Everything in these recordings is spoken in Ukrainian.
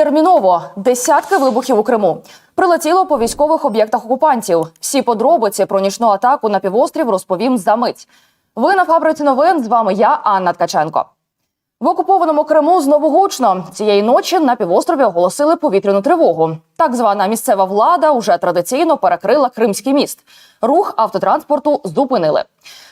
Терміново десятки вибухів у Криму. Прилетіло по військових об'єктах окупантів. Всі подробиці про нічну атаку на півострів розповім за мить. Ви на фабриці новин. З вами я, Анна Ткаченко. В окупованому Криму знову гучно цієї ночі на півострові оголосили повітряну тривогу. Так звана місцева влада уже традиційно перекрила Кримський міст. Рух автотранспорту зупинили.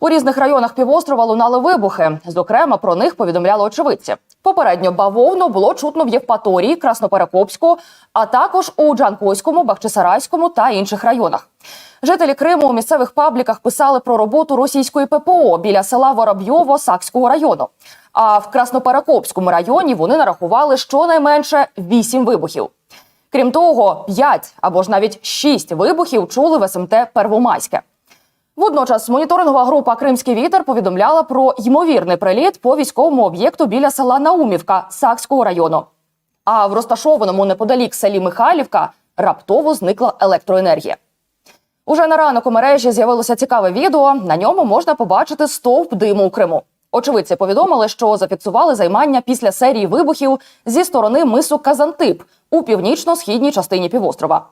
У різних районах півострова лунали вибухи. Зокрема, про них повідомляли очевидці. Попередньо бавовну було чутно в Євпаторії, Красноперекопську, а також у Джанкойському, Бахчисарайському та інших районах. Жителі Криму у місцевих пабліках писали про роботу російської ППО біля села Воробйово Сакського району. А в Красноперекопському районі вони нарахували щонайменше вісім вибухів. Крім того, п'ять або ж навіть шість вибухів чули в СМТ Первомайське. Водночас моніторингова група Кримський вітер повідомляла про ймовірний приліт по військовому об'єкту біля села Наумівка Сакського району. А в розташованому неподалік селі Михайлівка раптово зникла електроенергія. Уже на ранок у мережі з'явилося цікаве відео. На ньому можна побачити стовп диму у Криму. Очевидці повідомили, що зафіксували займання після серії вибухів зі сторони мису Казантип у північно-східній частині півострова.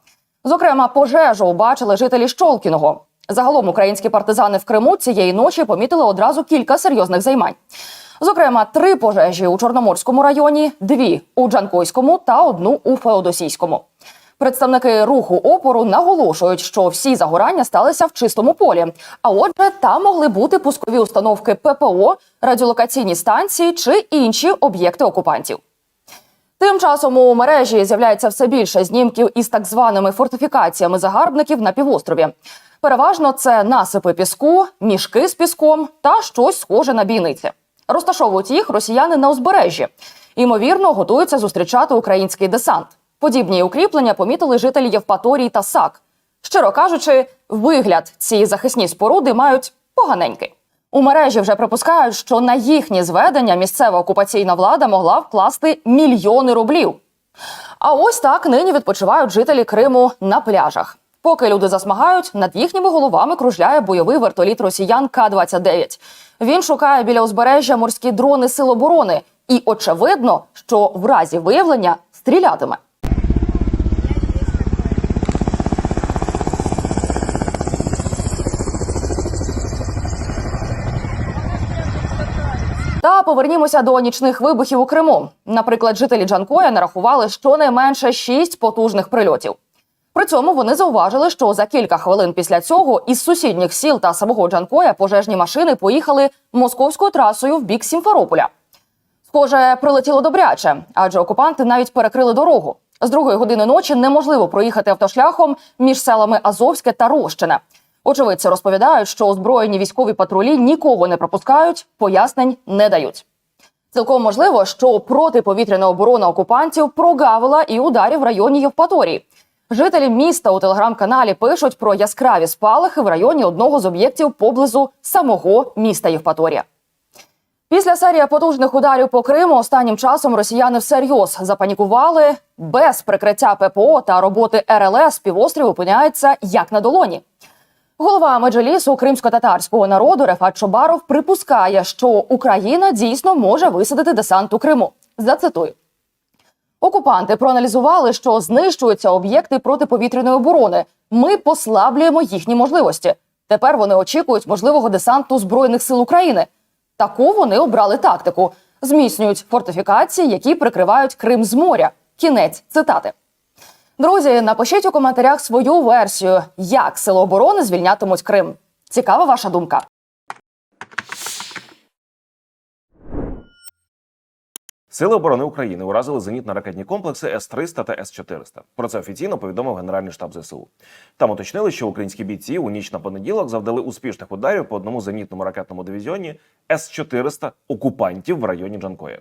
Зокрема, пожежу бачили жителі Щолкіного. Загалом українські партизани в Криму цієї ночі помітили одразу кілька серйозних займань. Зокрема, три пожежі у Чорноморському районі, дві у Джанкойському та одну у Феодосійському. Представники руху опору наголошують, що всі загорання сталися в чистому полі. А отже, там могли бути пускові установки ППО, радіолокаційні станції чи інші об'єкти окупантів. Тим часом у мережі з'являється все більше знімків із так званими фортифікаціями загарбників на півострові. Переважно це насипи піску, мішки з піском та щось схоже на бійниці. Розташовують їх росіяни на узбережжі. Ймовірно, готуються зустрічати український десант. Подібні укріплення помітили жителі Євпаторії та САК. Щиро кажучи, вигляд ці захисні споруди мають поганенький. У мережі вже припускають, що на їхні зведення місцева окупаційна влада могла вкласти мільйони рублів. А ось так нині відпочивають жителі Криму на пляжах. Поки люди засмагають, над їхніми головами кружляє бойовий вертоліт росіян К-29. Він шукає біля узбережжя морські дрони Сил оборони, і очевидно, що в разі виявлення стрілятиме. Та повернімося до нічних вибухів у Криму. Наприклад, жителі Джанкоя нарахували щонайменше шість потужних прильотів. При цьому вони зауважили, що за кілька хвилин після цього із сусідніх сіл та самого Джанкоя пожежні машини поїхали московською трасою в бік Сімферополя. Схоже, прилетіло добряче, адже окупанти навіть перекрили дорогу. З другої години ночі неможливо проїхати автошляхом між селами Азовське та Рощине. Очевидці розповідають, що озброєні військові патрулі нікого не пропускають, пояснень не дають. Цілком можливо, що протиповітряна оборона окупантів прогавила і ударів в районі Євпаторії. Жителі міста у телеграм-каналі пишуть про яскраві спалахи в районі одного з об'єктів поблизу самого міста Євпаторія. Після серії потужних ударів по Криму останнім часом росіяни всерйоз запанікували. Без прикриття ППО та роботи РЛС півострів опиняється як на долоні. Голова меджелісу кримсько-татарського народу Рефат Чобаров припускає, що Україна дійсно може висадити десант у Криму. Зацитую. Окупанти проаналізували, що знищуються об'єкти протиповітряної оборони. Ми послаблюємо їхні можливості. Тепер вони очікують можливого десанту збройних сил України. Таку вони обрали тактику: зміцнюють фортифікації, які прикривають Крим з моря. Кінець цитати. Друзі, напишіть у коментарях свою версію, як сили оборони звільнятимуть Крим. Цікава ваша думка. Сили оборони України уразили зенітно-ракетні комплекси С-300 та С-400. Про це офіційно повідомив Генеральний штаб ЗСУ. Там уточнили, що українські бійці у ніч на понеділок завдали успішних ударів по одному зенітному ракетному дивізіоні С-400 окупантів в районі Джанкоя.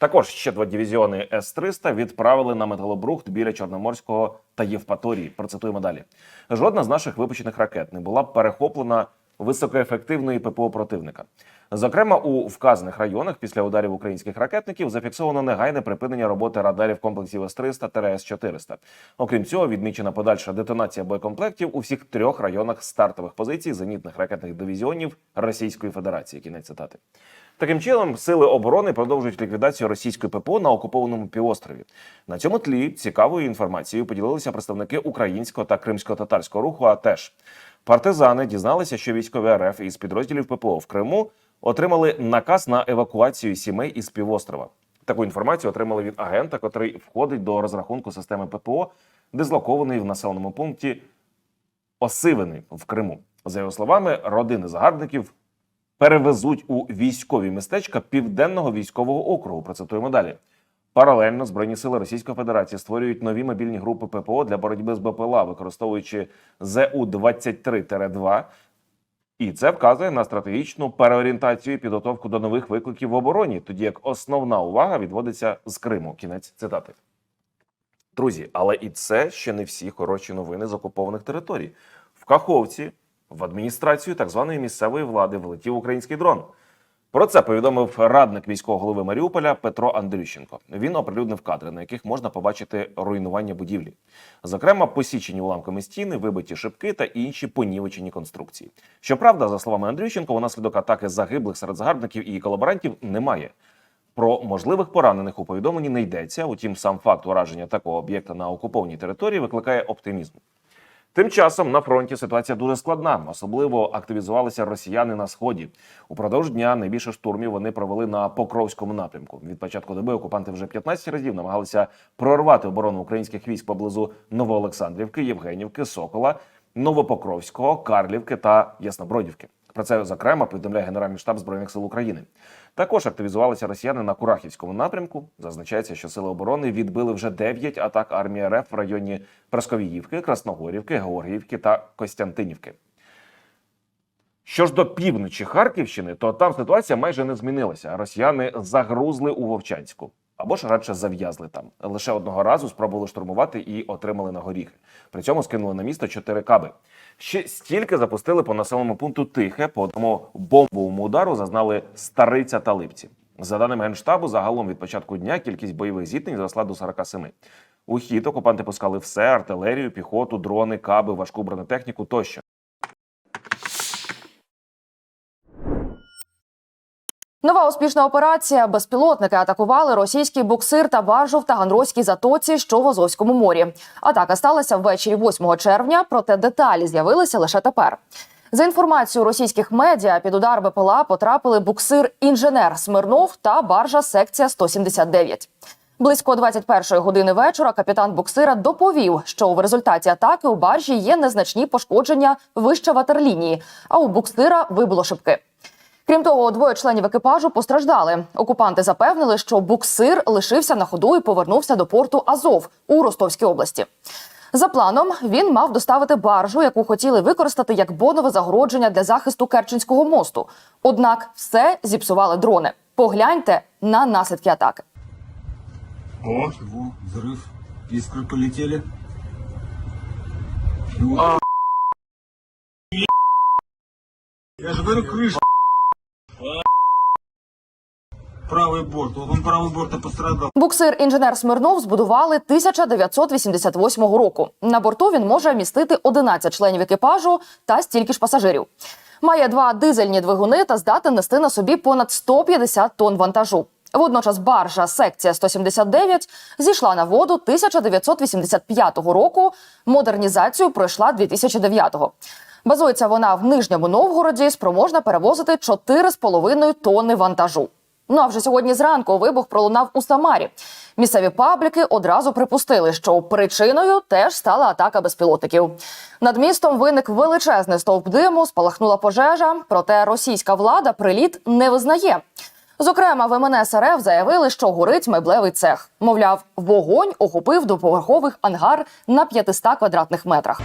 Також ще два дивізіони С-300 відправили на металобрухт біля Чорноморського та Євпаторії. Процитуємо далі. Жодна з наших випущених ракет не була перехоплена високоефективної ППО противника. Зокрема, у вказаних районах після ударів українських ракетників зафіксовано негайне припинення роботи радарів комплексів С-300 та С-400. Окрім цього, відмічена подальша детонація боєкомплектів у всіх трьох районах стартових позицій зенітних ракетних дивізіонів Російської Федерації. Кінець цитати. Таким чином, сили оборони продовжують ліквідацію російської ППО на окупованому півострові. На цьому тлі цікавою інформацією поділилися представники українського та кримсько-татарського руху. А теж партизани дізналися, що військові РФ із підрозділів ППО в Криму отримали наказ на евакуацію сімей із півострова. Таку інформацію отримали від агента, котрий входить до розрахунку системи ППО, дислокованої в населеному пункті Осивини в Криму. За його словами, родини загарбників перевезуть у військові містечка південного військового округу. Процитуємо далі. Паралельно збройні сили Російської Федерації створюють нові мобільні групи ППО для боротьби з БПЛА, використовуючи зу 23 2 і це вказує на стратегічну переорієнтацію і підготовку до нових викликів в обороні, тоді як основна увага відводиться з Криму. Кінець цитати. Друзі, але і це ще не всі хороші новини з окупованих територій. В Каховці в адміністрацію так званої місцевої влади влетів український дрон. Про це повідомив радник міського голови Маріуполя Петро Андрющенко. Він оприлюднив кадри, на яких можна побачити руйнування будівлі, зокрема, посічені уламками стіни, вибиті шибки та інші понівечені конструкції. Щоправда, за словами Андрющенко, унаслідок атаки загиблих серед загарбників і колаборантів немає. Про можливих поранених у повідомленні не йдеться. Утім, сам факт ураження такого об'єкта на окупованій території викликає оптимізм. Тим часом на фронті ситуація дуже складна. Особливо активізувалися росіяни на сході. Упродовж дня найбільше штурмів вони провели на Покровському напрямку. Від початку доби окупанти вже 15 разів намагалися прорвати оборону українських військ поблизу Новоолександрівки, Євгенівки, Сокола, Новопокровського, Карлівки та Яснобродівки. Про це зокрема повідомляє Генеральний штаб збройних сил України. Також активізувалися росіяни на Курахівському напрямку. Зазначається, що сили оборони відбили вже 9 атак армії РФ в районі Прасковіївки, Красногорівки, Георгіївки та Костянтинівки. Що ж до півночі Харківщини, то там ситуація майже не змінилася. Росіяни загрузли у Вовчанську. Або ж радше зав'язли там. Лише одного разу спробували штурмувати і отримали на горіхи. При цьому скинули на місто чотири каби. Ще стільки запустили по населеному пункту Тихе. По одному бомбовому удару зазнали Стариця та Липці. За даними генштабу, загалом від початку дня кількість бойових зіткнень зросла до 47. У хід окупанти пускали все: артилерію, піхоту, дрони, каби, важку бронетехніку тощо. Нова успішна операція. Безпілотники атакували російський буксир та баржу в Таганрозькій затоці, що в Азовському морі. Атака сталася ввечері 8 червня, проте деталі з'явилися лише тепер. За інформацією російських медіа, під удар БПЛА потрапили буксир інженер Смирнов та баржа секція 179. Близько 21-ї години вечора капітан буксира доповів, що в результаті атаки у баржі є незначні пошкодження вище ватерлінії, а у буксира вибуло шибки. Крім того, двоє членів екіпажу постраждали. Окупанти запевнили, що буксир лишився на ходу і повернувся до порту Азов у Ростовській області. За планом він мав доставити баржу, яку хотіли використати як бонове загородження для захисту Керченського мосту. Однак все зіпсували дрони. Погляньте на наслідки атаки. О, во, взрыв. Искры полетели. А, Я же говорю, крыша. Правый борт. Он правый борт и пострадал. Буксир інженер Смирнов збудували 1988 року. На борту він може містити 11 членів екіпажу та стільки ж пасажирів. Має два дизельні двигуни та здатен нести на собі понад 150 тонн вантажу. Водночас баржа секція 179 зійшла на воду 1985 року. Модернізацію пройшла 2009-го. Базується вона в Нижньому Новгороді, спроможна перевозити 4,5 тонни вантажу. Ну а вже сьогодні зранку вибух пролунав у Самарі. Місцеві пабліки одразу припустили, що причиною теж стала атака безпілотників. Над містом виник величезний стовп диму, спалахнула пожежа. Проте російська влада приліт не визнає. Зокрема, в МНС РФ заявили, що горить меблевий цех. Мовляв, вогонь охопив двоповерхових ангар на 500 квадратних метрах.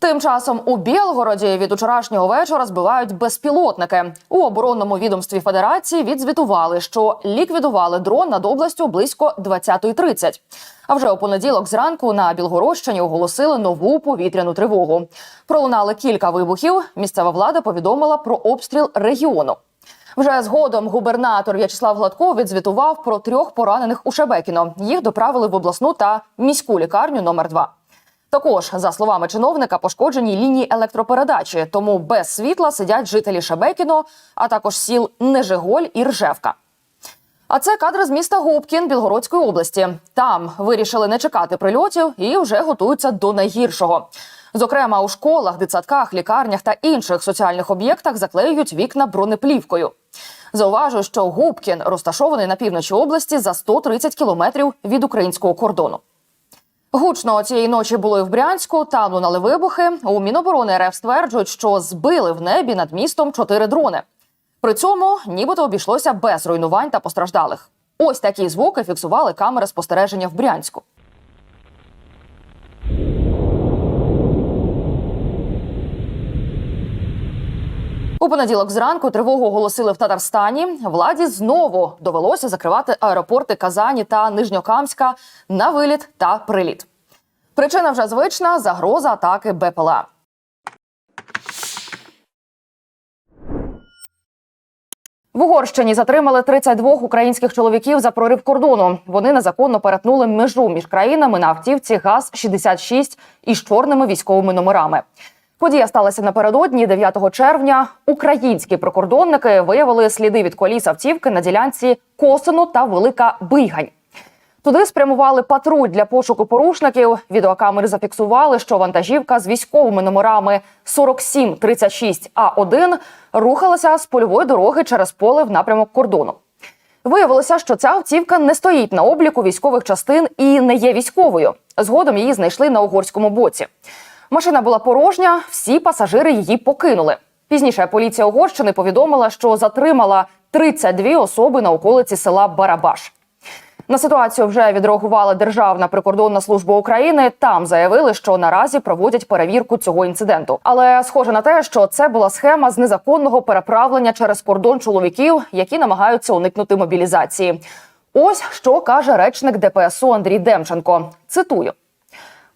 Тим часом у Білгороді від учорашнього вечора збивають безпілотники. У оборонному відомстві Федерації відзвітували, що ліквідували дрон над областю близько 20.30. А вже у понеділок зранку на Білгородщині оголосили нову повітряну тривогу. Пролунали кілька вибухів. Місцева влада повідомила про обстріл регіону. Вже згодом губернатор В'ячеслав Гладков відзвітував про трьох поранених у Шебекіно. Їх доправили в обласну та міську лікарню номер 2 також, за словами чиновника, пошкоджені лінії електропередачі, тому без світла сидять жителі Шебекіно, а також сіл Нежиголь і Ржевка. А це кадри з міста Губкін Білгородської області. Там вирішили не чекати прильотів і вже готуються до найгіршого. Зокрема, у школах, дитсадках, лікарнях та інших соціальних об'єктах заклеюють вікна бронеплівкою. Зауважу, що Губкін розташований на півночі області за 130 кілометрів від українського кордону. Гучно цієї ночі були в Брянську. Там лунали вибухи. У Міноборони РФ стверджують, що збили в небі над містом чотири дрони. При цьому нібито обійшлося без руйнувань та постраждалих. Ось такі звуки фіксували камери спостереження в Брянську. У понеділок зранку тривогу оголосили в Татарстані. Владі знову довелося закривати аеропорти Казані та Нижньокамська на виліт та приліт. Причина вже звична загроза атаки БПЛА. В Угорщині затримали 32 українських чоловіків за прорив кордону. Вони незаконно перетнули межу між країнами на автівці ГАЗ-66 із чорними військовими номерами. Подія сталася напередодні 9 червня. Українські прикордонники виявили сліди від коліс автівки на ділянці Косино та Велика Бийгань. Туди спрямували патруль для пошуку порушників. Відеокамери зафіксували, що вантажівка з військовими номерами 4736 А1 рухалася з польової дороги через поле в напрямок кордону. Виявилося, що ця автівка не стоїть на обліку військових частин і не є військовою. Згодом її знайшли на угорському боці. Машина була порожня, всі пасажири її покинули. Пізніше поліція Угорщини повідомила, що затримала 32 особи на околиці села Барабаш. На ситуацію вже відреагувала Державна прикордонна служба України. Там заявили, що наразі проводять перевірку цього інциденту. Але схоже на те, що це була схема з незаконного переправлення через кордон чоловіків, які намагаються уникнути мобілізації. Ось що каже речник ДПСУ Андрій Демченко. Цитую.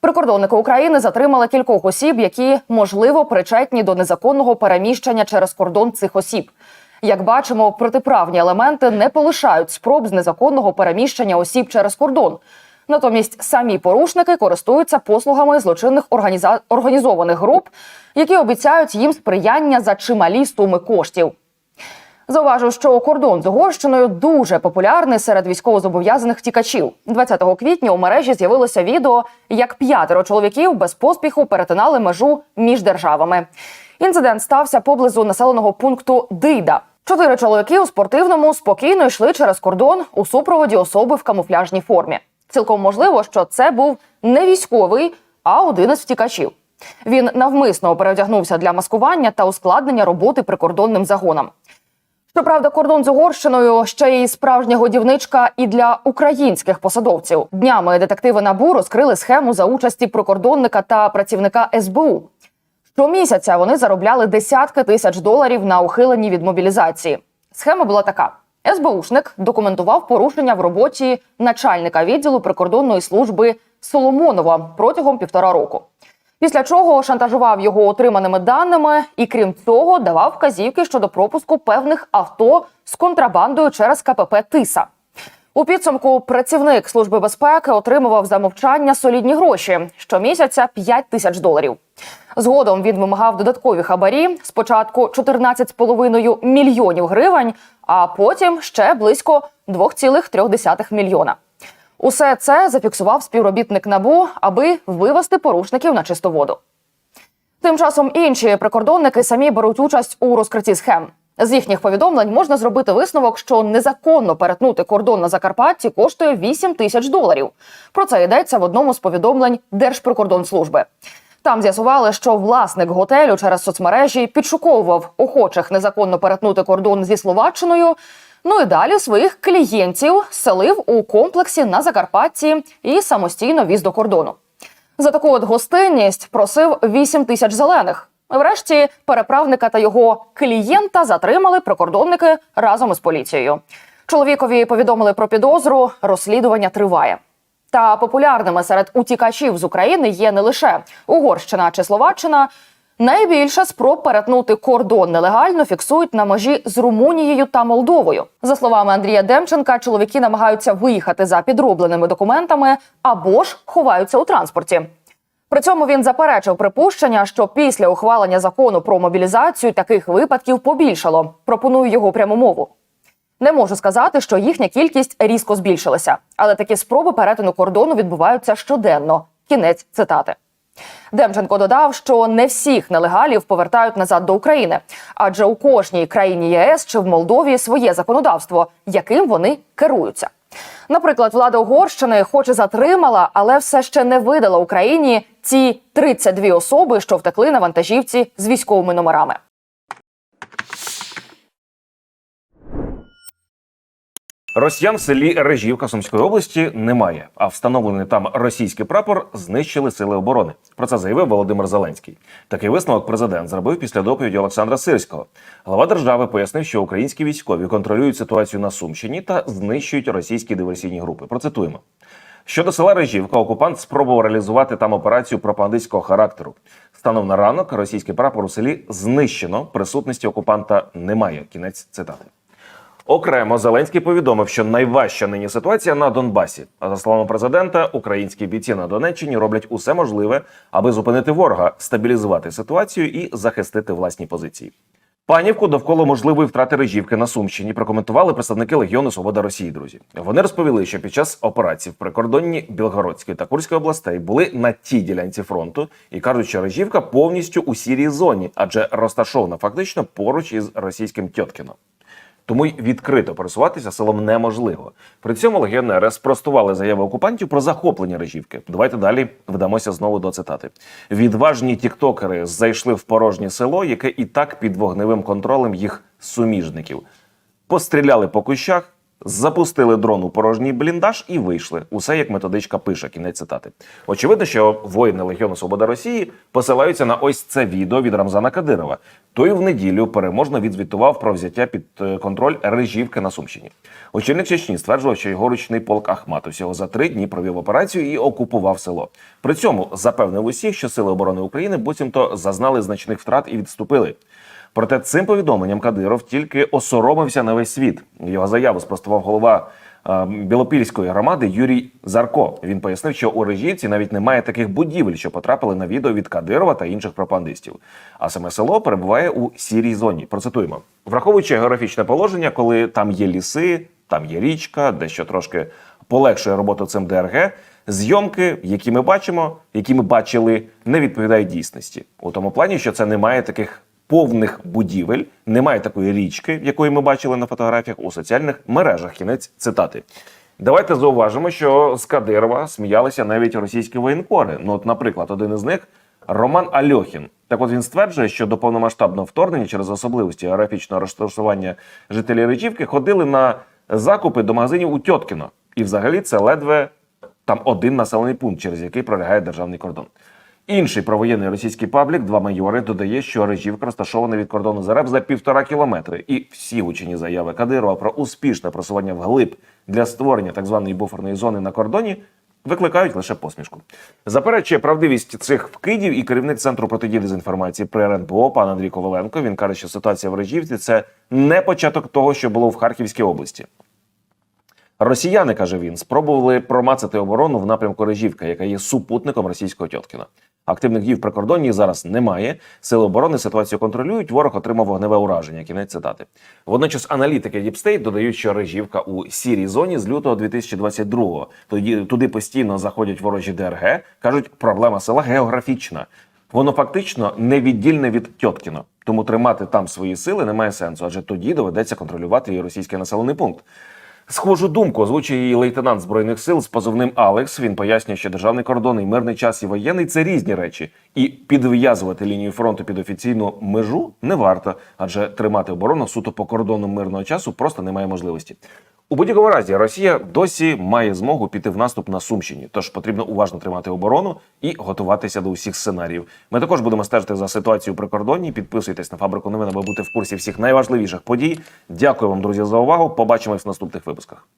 Прикордонники України затримали кількох осіб, які можливо причетні до незаконного переміщення через кордон цих осіб. Як бачимо, протиправні елементи не полишають спроб з незаконного переміщення осіб через кордон. Натомість самі порушники користуються послугами злочинних організа... організованих груп, які обіцяють їм сприяння за чималі суми коштів. Зауважу, що кордон з Угорщиною дуже популярний серед військовозобов'язаних втікачів. 20 квітня у мережі з'явилося відео, як п'ятеро чоловіків без поспіху перетинали межу між державами. Інцидент стався поблизу населеного пункту Дийда. Чотири чоловіки у спортивному спокійно йшли через кордон у супроводі особи в камуфляжній формі. Цілком можливо, що це був не військовий, а один із втікачів. Він навмисно переодягнувся для маскування та ускладнення роботи прикордонним загонам. Щоправда, кордон з Угорщиною ще й справжня годівничка і для українських посадовців. Днями детективи НАБУ розкрили схему за участі прикордонника та працівника СБУ. Щомісяця вони заробляли десятки тисяч доларів на ухиленні від мобілізації. Схема була така: СБУшник документував порушення в роботі начальника відділу прикордонної служби Соломонова протягом півтора року. Після чого шантажував його отриманими даними і, крім цього, давав вказівки щодо пропуску певних авто з контрабандою через КПП Тиса. У підсумку працівник служби безпеки отримував за мовчання солідні гроші щомісяця 5 тисяч доларів. Згодом він вимагав додаткові хабарі спочатку 14,5 мільйонів гривень, а потім ще близько 2,3 мільйона. Усе це зафіксував співробітник набу, аби вивести порушників на чисту воду. Тим часом інші прикордонники самі беруть участь у розкритті схем. З їхніх повідомлень можна зробити висновок, що незаконно перетнути кордон на Закарпатті коштує 8 тисяч доларів. Про це йдеться в одному з повідомлень Держприкордонслужби. Там з'ясували, що власник готелю через соцмережі підшуковував охочих незаконно перетнути кордон зі Словаччиною. Ну і далі своїх клієнтів селив у комплексі на Закарпатті і самостійно віз до кордону. За таку от гостинність просив 8 тисяч зелених. Врешті переправника та його клієнта затримали прикордонники разом із поліцією. Чоловікові повідомили про підозру. Розслідування триває. Та популярними серед утікачів з України є не лише Угорщина чи Словаччина. Найбільше спроб перетнути кордон нелегально фіксують на межі з Румунією та Молдовою. За словами Андрія Демченка, чоловіки намагаються виїхати за підробленими документами або ж ховаються у транспорті. При цьому він заперечив припущення, що після ухвалення закону про мобілізацію таких випадків побільшало. Пропоную його пряму мову. Не можу сказати, що їхня кількість різко збільшилася, але такі спроби перетину кордону відбуваються щоденно. Кінець цитати. Демченко додав, що не всіх нелегалів повертають назад до України, адже у кожній країні ЄС чи в Молдові своє законодавство, яким вони керуються. Наприклад, влада Угорщини хоч і затримала, але все ще не видала Україні ці 32 особи, що втекли на вантажівці з військовими номерами. Росіян в селі Режівка Сумської області немає, а встановлений там російський прапор знищили сили оборони. Про це заявив Володимир Зеленський. Такий висновок президент зробив після доповіді Олександра Сирського. Глава держави пояснив, що українські військові контролюють ситуацію на Сумщині та знищують російські диверсійні групи. Процитуємо. Щодо села Режівка, окупант спробував реалізувати там операцію пропагандистського характеру. Станом на ранок російський прапор у селі знищено. Присутності окупанта немає. Кінець цитати. Окремо Зеленський повідомив, що найважча нині ситуація на Донбасі. А за словами президента, українські бійці на Донеччині роблять усе можливе, аби зупинити ворога, стабілізувати ситуацію і захистити власні позиції. Панівку довкола можливої втрати режівки на Сумщині прокоментували представники Легіону Свобода Росії. Друзі, вони розповіли, що під час операцій в прикордонні Білгородської та Курської областей були на тій ділянці фронту і кажуть, що режівка повністю у сірій зоні, адже розташована фактично поруч із російським Тьоткіно. Тому й відкрито пересуватися селом неможливо. При цьому легіонери спростували заяви окупантів про захоплення режівки. Давайте далі вдамося знову до цитати. Відважні тіктокери зайшли в порожнє село, яке і так під вогневим контролем їх суміжників. Постріляли по кущах, запустили дрон у порожній бліндаж і вийшли. Усе як методичка пише. Кінець цитати. Очевидно, що воїни Легіону Свобода Росії посилаються на ось це відео від Рамзана Кадирова. Той в неділю переможно відзвітував про взяття під е, контроль режівки на Сумщині. Очільник Чечні стверджував, що його ручний полк Ахмат усього за три дні провів операцію і окупував село. При цьому запевнив усіх, що сили оборони України буцімто зазнали значних втрат і відступили. Проте цим повідомленням Кадиров тільки осоромився на весь світ. Його заяву спростував голова е, Білопільської громади Юрій Зарко. Він пояснив, що у Режівці навіть немає таких будівель, що потрапили на відео від Кадирова та інших пропагандистів. А саме село перебуває у сірій зоні. Процитуємо, враховуючи географічне положення, коли там є ліси, там є річка, дещо трошки полегшує роботу цим ДРГ. Зйомки, які ми бачимо, які ми бачили, не відповідають дійсності у тому плані, що це немає таких повних будівель, немає такої річки, якої ми бачили на фотографіях у соціальних мережах. Кінець цитати. Давайте зауважимо, що з Кадирова сміялися навіть російські воєнкори. Ну, от, наприклад, один із них Роман Альохін. Так от він стверджує, що до повномасштабного вторгнення через особливості географічного розташування жителі Речівки ходили на закупи до магазинів у Тьоткіно. І взагалі це ледве там один населений пункт, через який пролягає державний кордон. Інший провоєнний російський паблік, два майори, додає, що Режівка розташована від кордону з РФ за півтора кілометри. І всі учені заяви Кадирова про успішне просування вглиб для створення так званої буферної зони на кордоні викликають лише посмішку. Заперечує правдивість цих вкидів і керівник центру протидії дезінформації при РНБО пан Андрій Коваленко. Він каже, що ситуація в Режівці це не початок того, що було в Харківській області. Росіяни, каже він, спробували промацати оборону в напрямку Режівка, яка є супутником російського Тьоткіна. Активних дій в прикордонні зараз немає. Сили оборони ситуацію контролюють. Ворог отримав вогневе ураження. Кінець цитати. Водночас аналітики Діпстейт додають, що Режівка у сірій зоні з лютого 2022-го. Тоді туди постійно заходять ворожі ДРГ. кажуть, проблема села географічна. Воно фактично невіддільне від Тьоткіно. Тому тримати там свої сили немає сенсу, адже тоді доведеться контролювати і російський населений пункт. Схожу думку озвучує її лейтенант збройних сил з позивним Алекс. Він пояснює, що державний кордон і мирний час і воєнний це різні речі, і підв'язувати лінію фронту під офіційну межу не варто, адже тримати оборону суто по кордону мирного часу просто немає можливості. У будь-якому разі Росія досі має змогу піти в наступ на Сумщині, тож потрібно уважно тримати оборону і готуватися до усіх сценаріїв. Ми також будемо стежити за ситуацією при кордоні. Підписуйтесь на фабрику новин, аби бути в курсі всіх найважливіших подій. Дякую вам, друзі, за увагу. Побачимось в наступних випусках.